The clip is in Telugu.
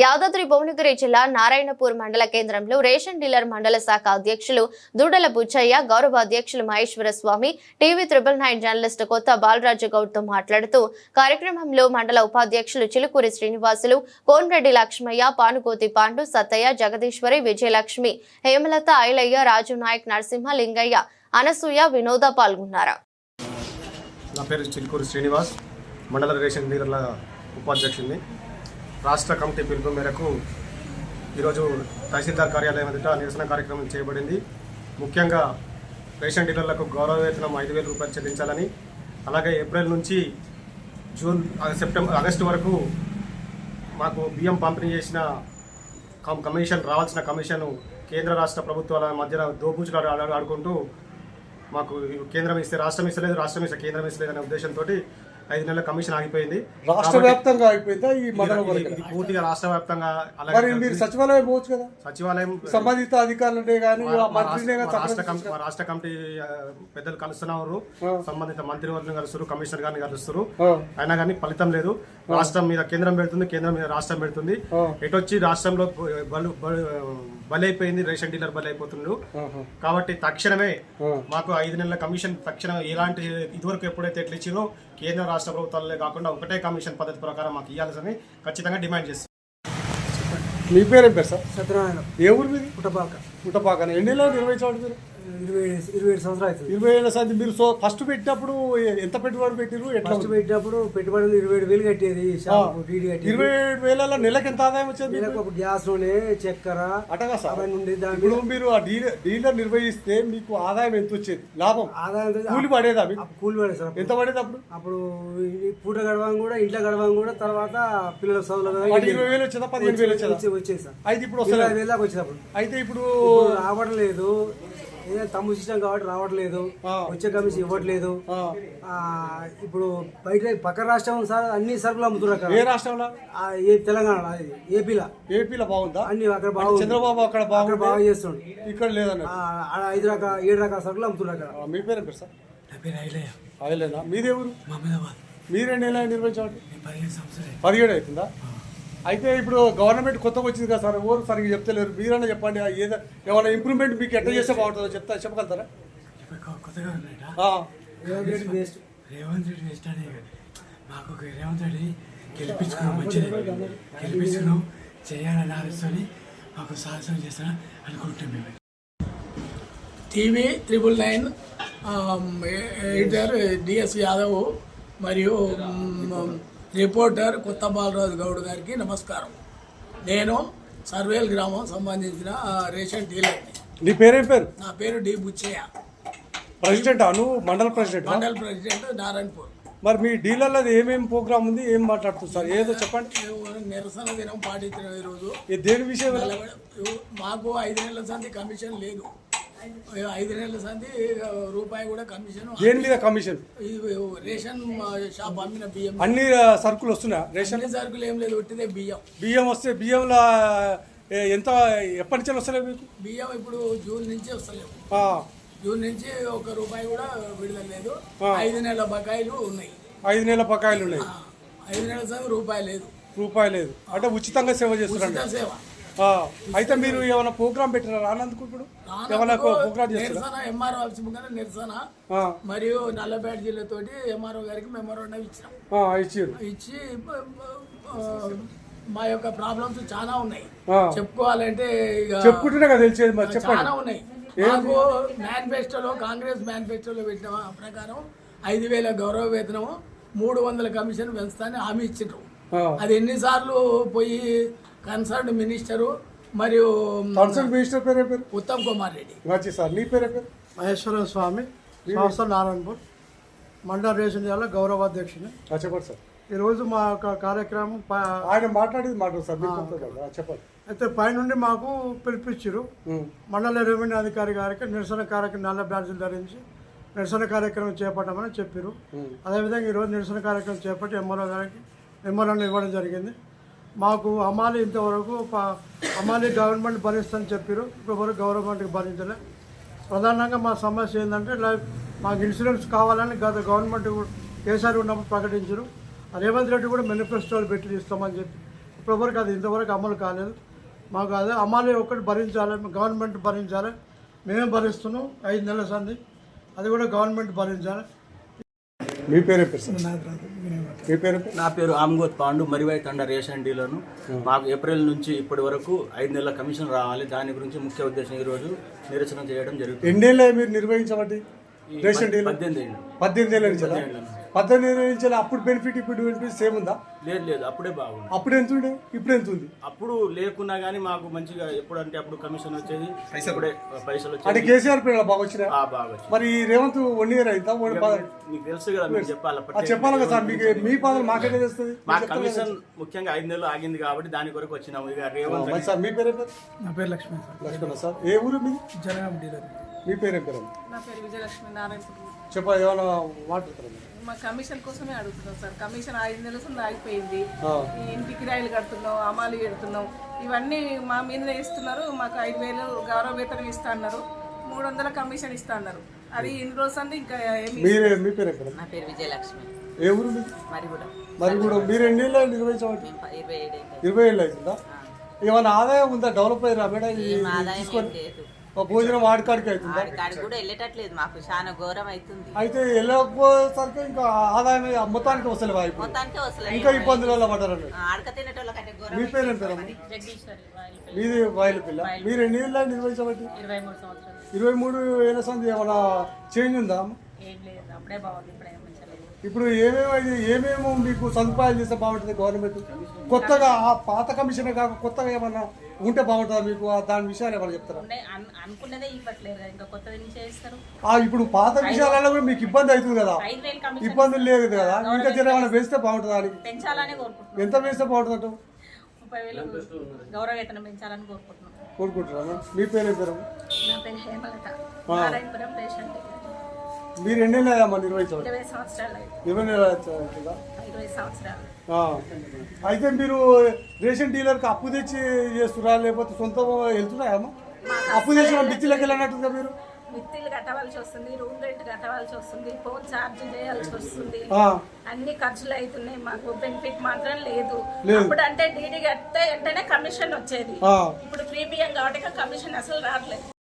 యాదాద్రి భువనగిరి జిల్లా నారాయణపూర్ మండల కేంద్రంలో రేషన్ డీలర్ మండల శాఖ అధ్యక్షులు దూడల బుచ్చయ్య గౌరవ అధ్యక్షులు Maheshwara Swamy TV triple nine journalist Kotha Balaraju గౌడ్తో మాట్లాడుతూ కార్యక్రమంలో మండల ఉపాధ్యక్షులు చిలుకూరి శ్రీనివాసులు కోన్రెడ్డి లక్ష్మయ్య పానుకోతి పాండు సత్తయ్య జగదీశ్వరి విజయలక్ష్మి హేమలత ఐలయ్య రాజు నాయక్ నరసింహ లింగయ్య అనసూయ వినోద పాల్గొన్నారు. నా పేరు చిలుకూరి శ్రీనివాస్ మండల రేషన్ డీలర్ల ఉపాధ్యక్షుడిని. రాష్ట్ర కమిటీ పిలుపు మేరకు ఈరోజు తహసీల్దార్ కార్యాలయం ఎదుట నిరసన కార్యక్రమం చేయబడింది. ముఖ్యంగా రేషన్ డీలర్లకు గౌరవ వేతనం ఐదు వేల రూపాయలు చెల్లించాలని అలాగే ఏప్రిల్ నుంచి జూన్ సెప్టెంబర్ ఆగస్టు వరకు మాకు బియ్యం పంపిణీ చేసిన కమిషన్ రావాల్సిన కమిషన్ కేంద్ర రాష్ట్ర ప్రభుత్వాల మధ్యన దోబూచులు ఆడుకుంటూ మాకు కేంద్రం ఇస్తే రాష్ట్రం ఇస్తలేదు రాష్ట్రం ఇస్తే కేంద్రం ఇస్తలేదు అనే ఉద్దేశంతో ఐదు నెలల కమిషన్ ఆగిపోయింది. రాష్ట్ర వ్యాప్తంగా అయిపోయిందా ఈ మండలం ఇది- వరకు ఇది పూర్తిగా రాష్ట్ర వ్యాప్తంగా మరి అలాగే మీరు సచివాలయం పోవచ్చు కదా. సచివాలయం సంబంధిత అధికారులనే కానీ మంత్రినే రాష్ట్ర- మా రాష్ట్ర కానీ కమిటీ మా రాష్ట్ర కమిటీ ఆ, పెద్దలు కలుస్తున్నారు. సంబంధిత మంత్రివర్గం కలుస్తారు కమిషనర్ గారిని కలుస్తారు అయినా కానీ ఫలితం లేదు. రాష్ట్రం మీద కేంద్రం పెడుతుంది కేంద్రం మీద రాష్ట్రం పెడుతుంది. ఎటొచ్చి రాష్ట్రంలో బలు బలు- బలైపోయింది రేషన్ డీలర్ బలైపోతుండ్రు కాబట్టి తక్షణమే మాకు ఐదు నెలల కమిషన్ తక్షణం ఎలాంటి ఇదివరకు ఎప్పుడైతే ఎట్లా ఇచ్చిరో కేంద్ర రాష్ట్ర ప్రభుత్వాలే కాకుండా ఒకటే కమిషన్ పద్ధతి ప్రకారం మాకు ఇవ్వాల్సింది ఖచ్చితంగా డిమాండ్ చేస్తాం. మీ పేరేం పేరు సార్? సత్యనారాయణ. ఏ ఊరు మీది? పుట్టపాక. పుట్టపాకన ఎన్ని నెలలు నిర్వహించబడి మీరు? ఇరవై ఇరవై ఏడు సంవత్సరాలు అవుతుంది. ఇరవై ఏళ్ళ సంది మీరు సో ఫస్ట్ పెట్టినప్పుడు ఎంత పెట్టుబడి పెట్టిరు ఫస్ట్ పెట్టినప్పుడు పెట్టుబడులు ఇరవై ఏడు వేలు కట్టేది ఇరవై ఏడు వేల నెలకు ఎంత ఆదాయం వచ్చేది అప్పుడు గ్యాస్ నూనె చక్కెర అటగా సార్ ఇప్పుడు మీరు ఆ డీలర్ డీలర్ నిర్వహిస్తే మీకు ఆదాయం ఎంత వచ్చేది? లాభం? ఆదాయం కూలి పడేదా కూలి పడేది సార్ ఎంత పడేది అప్పుడు? అప్పుడు పూట గడవం కూడా ఇంట్లో గడవం కూడా తర్వాత పిల్లల చదువులు ఇరవై వేలు వచ్చేదా? పదిహేను వేలు వచ్చేదా వచ్చే- వచ్చేది సార్. అయితే ఇప్పుడు వస్తుంది ఐదు వేలు దాకా వచ్చేది అప్పుడు. అయితే ఇప్పుడు ఇప్పుడు రావట్లేదు తమ్ము సిస్టమ్ కాబట్టి రావట్లేదు. వచ్చే కమిషన్ ఇవ్వట్లేదు. ఇప్పుడు బయట పక్క రాష్ట్రం సార్ అన్ని సరుకులు అమ్ముతున్నారు అక్కడ. ఏ రాష్ట్రంలో? ఏ తెలంగాణ ఏపీలో. ఏపీలో బాగుందా? అన్ని అక్కడ బాగుంది. చంద్రబాబు అక్కడ బాగుంది బాగా చేస్తుండు. ఇక్కడ లేదన్న ఐదు రకాల ఏడు రకాల సరుకులు అమ్ముతున్నారు అక్కడ. మీ పేరు సార్? నా పేరు ఐలయ్య. అదేలేదా మీదే ఊరు మహమ్మదాబాద్. మీరేంటి ఎలా నిర్వహించండి నేను పదిహేను సంవత్సరాలు పదిహేడు అవుతుందా అయితే ఇప్పుడు గవర్నమెంట్ కొత్తగా వచ్చింది కదా సార్? ఎవరు సరిగ్గా చెప్తలేరు? మీరన్నా చెప్పండి. ఏదో ఏమైనా ఇంప్రూవ్మెంట్ మీకు ఎట్లా చేస్తే బాగుంటుందో చెప్తా చెప్పగలుగుతారా? రేవంత్ రెడ్డి వేస్ట్ అనే మాకు రేవంత్ రెడ్డి గెలిపించుకున్నాం మంచిది. గెలిపించుకున్నాం చేయాలని ఆలోచన మాకు సాహసం చేస్తాను అనుకుంటున్నాం మేము. TV triple nine editor DS Yadav మరియు రిపోర్టర్ కొత్త బాలరాజు గౌడ్ గారికి నమస్కారం. నేను సర్వేల్ గ్రామం సంబంధించిన రేషన్ డీలర్ని. నీ పేరేం పేరు? నా పేరు డి బుచ్చయ్య. ప్రెసిడెంట్ నువ్వు మండల ప్రెసిడెంట్? మండల్ ప్రెసిడెంట్ నారాయణపూర్. మరి మీ డీలర్లది ఏమేమి ప్రోగ్రామ్ ఉంది? ఏం మాట్లాడుతుంది సార్? ఏదో చెప్పండి. నిరసన దినం పాటించిన ఈరోజు. దేని విషయం? మాకు ఐదు నెలల సంది కమిషన్ లేదు. ఐదు నెలల సంది రూపాయి కూడా కమిషన్ దేని మీద కమిషన్? రేషన్ షాప్ అమ్మిన బియ్యం అన్ని సరుకులు వస్తున్నాయా? రేషన్? సరుకులు ఏం లేదు ఒట్టిదే బియ్యం. బియ్యం వస్తే బియ్యంలో ఎంత ఎప్పటి నుంచి వస్తలే మీకు? బియ్యం ఇప్పుడు జూన్ నుంచి వస్తలేవు. జూన్ నుంచి ఒక రూపాయి కూడా విడుదల లేదు. ఐదు నెలల బకాయిలు ఉన్నాయి. ఐదు నెలల బకాయిలు ఉన్నాయి. ఐదు నెలల రూపాయి లేదు. రూపాయి లేదు. అంటే ఉచితంగా సేవ చేస్తున్నారండి ఉచిత సేవ. అయితే మీరు ఏమైనా ప్రోగ్రామ్ పెట్టినారా రానందుకు ఇప్పుడు? ఏమైనా ప్రోగ్రామ్ నిరసన ఎంఆర్ఓ ఆఫీస్ ముందర నిరసన. మరియు నల్లపేట జిల్లాతోటి ఎంఆర్ఓ గారికి మెమోరాండం ఇచ్చి. ఆ, మా యొక్క ప్రాబ్లమ్స్ చాలా ఉన్నాయి. చెప్పుకోవాలంటే ఇక చెప్పుకుంటేనే కదా తెలిసేది మరి చాలా ఉన్నాయి. మాకు మేనిఫెస్టోలో కాంగ్రెస్ మేనిఫెస్టోలో పెట్టిన ప్రకారం ఐదు వేల గౌరవ వేతనము మూడు వందల కమిషన్ పెంచుతానని హామీ ఇచ్చిండ్రు. అది ఎన్నిసార్లు పోయి కన్సర్న్ మినిస్టరు మరియు కన్సల్ట్ మినిస్టర్ పేరే పేరు? ఉత్తమ్ కుమార్ రెడ్డి. మంచి సార్ నీ పేరే పేరు? మహేశ్వర స్వామి సంస్థ నారాయణపూర్ మండల రేషన్ జిల్లా గౌరవాధ్యక్షుని చెప్పండి సార్. ఈరోజు మా యొక్క కార్యక్రమం ఆయన మాట్లాడేది మాట్లాడు సార్ చెప్పండి. అయితే పైనుండి మాకు పిలిపించారు. మండల రెవెన్యూ అధికారి గారికి నిరసన కార్యక్రమం నల్ల బ్యాడ్జీలు ధరించి నిరసన కార్యక్రమం చేపట్టమని చెప్పారు అదేవిధంగా ఈరోజు నిరసన కార్యక్రమం చేపట్టి ఎంఆర్ఓ గారికి ఎంఆర్ఓని ఇవ్వడం జరిగింది. మాకు అమాలి ఇంతవరకు ప- అమాలి గవర్నమెంట్ భరిస్తుందని చెప్పారు. ఇప్పటివరకు గవర్నమెంట్కి భరించలే. ప్రధానంగా మా సమస్య ఏంటంటే లైఫ్ మాకు ఇన్సూరెన్స్ కావాలని గత గవర్నమెంట్ కేసీఆర్ ఉన్నప్పుడు ప్రకటించారు. రేవంత్ రెడ్డి కూడా మేనిఫెస్టోలు పెట్టి ఇస్తామని చెప్పి. ఇప్పటివరకు అది ఇంతవరకు అమలు కాలేదు. మాకు అదే అమలు ఒక్కటి భరించాలి గవర్నమెంట్ భరించాలి. మేమే భరిస్తున్నాం. ఐదు నెలల సంది అది కూడా గవర్నమెంట్ భరించాలి. మీ పేరే మీ పేరు నా పేరు ఆమ్గోత్ పాండు మరివై తండ రేషన్ డీలర్ను. మాకు ఏప్రిల్ నుంచి ఇప్పటి వరకు ఐదు నెలల కమిషన్ రావాలి. దాని గురించి ముఖ్య ఉద్దేశం ఈరోజు నిరసన చేయడం జరుగుతుంది. ఎన్నేళ్ళే మీరు నిర్వహించబట్టి రేషన్ డీలర్? పద్దెనిమిది ఏళ్ళు. పద్దెనిమిది ఏళ్ళ నుంచి. పద్దెనిమిది ఏళ్ళ నుంచి అప్పుడు బెనిఫిట్ ఇప్పుడు బెనిఫిట్ సేమ్ ఉందా? లేదు లేదు అప్పుడే బాగుంది. అప్పుడు ఎంత ఉండే? ఇప్పుడు ఎంత ఉంది? అప్పుడు లేకున్నా కానీ మాకు మంచిగా ఎప్పుడంటే అప్పుడు కమిషన్ వచ్చేది. ఇప్పుడే పైసలు అంటే కేసీఆర్ పిల్లలు బాగా వచ్చినా ఆ, బాగా వచ్చింది. మరి ఈ రేవంత్ వన్ ఇయర్ పద- మీకు తెలుసు కదా మీరు చెప్పాలి అప్పటికే. చెప్పాలి కదా సార్ మీకు మీ పాదలు మాకేటే తెలుస్తుంది? మా కమిషన్ ముఖ్యంగా ఐదు నెలలు ఆగింది కాబట్టి దాని కొరకు వచ్చినాము. ఇక రేవంత్ మరి సార్ మీ పేరే పేరు నా పేరు లక్ష్మణ్ సార్. లక్ష్మణ సార్. ఏ ఊరు మీది? జనగాం డీలర్ మీ పేరే పేరు? నా పేరు విజయలక్ష్మి నారాయణపురం చెప్ప ఏమైనా మాట్లాడతారా మీరు? మా కమిషన్ కోసమే అడుగుతున్నాం సార్. కమిషన్ ఐదు నెలల ఆగిపోయింది. ఈ ఇంటి కిరాయిలు కడుతున్నాం అమాలు పెడుతున్నాం ఇవన్నీ మా మీద ఇస్తున్నారు మాకు ఐదు వేలు గౌరవ వేతనం ఇస్తా అన్నారు. మూడు వందల కమిషన్ ఇస్తా అన్నారు. అది ఇన్ని రోజులు అంటే ఇంకా ఏమి మీరే మీ పేరే పేరు నా పేరు విజయలక్ష్మి. ఏ ఊరు మీది మరి కూడా మరి కూడా మీరు ఎన్ని ఏళ్ళు నిర్వహించబట్టి ఇరవై అయింది. ఇరవై ఏళ్ళు అవుతుందా ఏమైనా ఆదాయం ఉందా? డెవలప్ అయ్యారా? మేడం భోజనం ఆడికాడికి అవుతుందా? ఆడికాడికి కూడా వెళ్ళేటట్లేదు మాకు చాలా ఘోరం అవుతుంది. అయితే వెళ్ళకపోయేసరికి ఇంకా ఆదాయం మొత్తానికి వస్తలేవా మొత్తానికి వస్తలేదు ఇంకా ఇబ్బందులలో పడ్డారండి ఆడక తినేటోళ్ళ కంటే ఘోరం మీ పేరు పేరు. మీది వాయిల పిల్ల. మీరు ఎన్ని ఏళ్ళ నిర్వహించబట్టి? ఇరవై మూడు సంవత్సరాలు. ఇరవై మూడు ఏళ్ళ సంది ఏమైనా చేంజ్ ఉందా? ఏం లేదు అప్పుడే బాగుంది ఇప్పుడే ఇప్పుడు ఏమేమి ఏమేమో మీకు సదుపాయాలు చేస్తే బాగుంటుంది గవర్నమెంట్? కొత్తగా ఆ పాత కమిషన్ కాక కొత్తగా ఏమన్నా ఉంటే బాగుంటుందా మీకు? ఆ దాని విషయాలు ఏమైనా చెప్తారా? అనుకున్నదే ఇవ్వట్లేదు ఇంకా కొత్తది నుంచి చేస్తారు ఆ ఇప్పుడు పాత విషయాలలో కూడా మీకు ఇబ్బంది అవుతుంది కదా. ఇబ్బందులు లేదు కదా. ఇంకా జర ఏమైనా వేస్తే బాగుంటుందా అని? పెంచాలని కోరుకుంటున్నాం. ఎంత వేస్తే బాగుంటుందంట? ముప్పై వేలు గౌరవ వేతనం పెంచాలని కోరుకుంటున్నాం. కోరుకుంటున్నాను మీ పేరు ఏం పేరు? నా పేరు హేమలత. నారాయణపురం. మీరు ఎన్ని అమ్మా నిర్వహించండి ఇరవై సంవత్సరాలు అయింది. ఇరవై నెలలు? ఇరవై సంవత్సరాలు. అయితే మీరు రేషన్ డీలర్కి అప్పు తెచ్చి చేస్తురా లేకపోతే సొంత వెళ్తున్నాయమ్మా అప్పు తెచ్చి బిచ్చిలోకి వెళ్ళినట్టుందా మీరు మిత్తిలు కట్టవలసి వస్తుంది రూమ్ రెంట్ కట్టవలసి వస్తుంది ఫోన్ ఛార్జ్ చేయాల్సి వస్తుంది. అన్ని ఖర్చులు అవుతున్నాయి మాకు బెనిఫిట్ మాత్రం లేదు. అప్పుడు అంటే డీడీ కడితే వెంటనే కమిషన్ వచ్చేది. ఇప్పుడు ఫ్రీ బియ్యం కాబట్టి కమిషన్ అసలు రావట్లేదు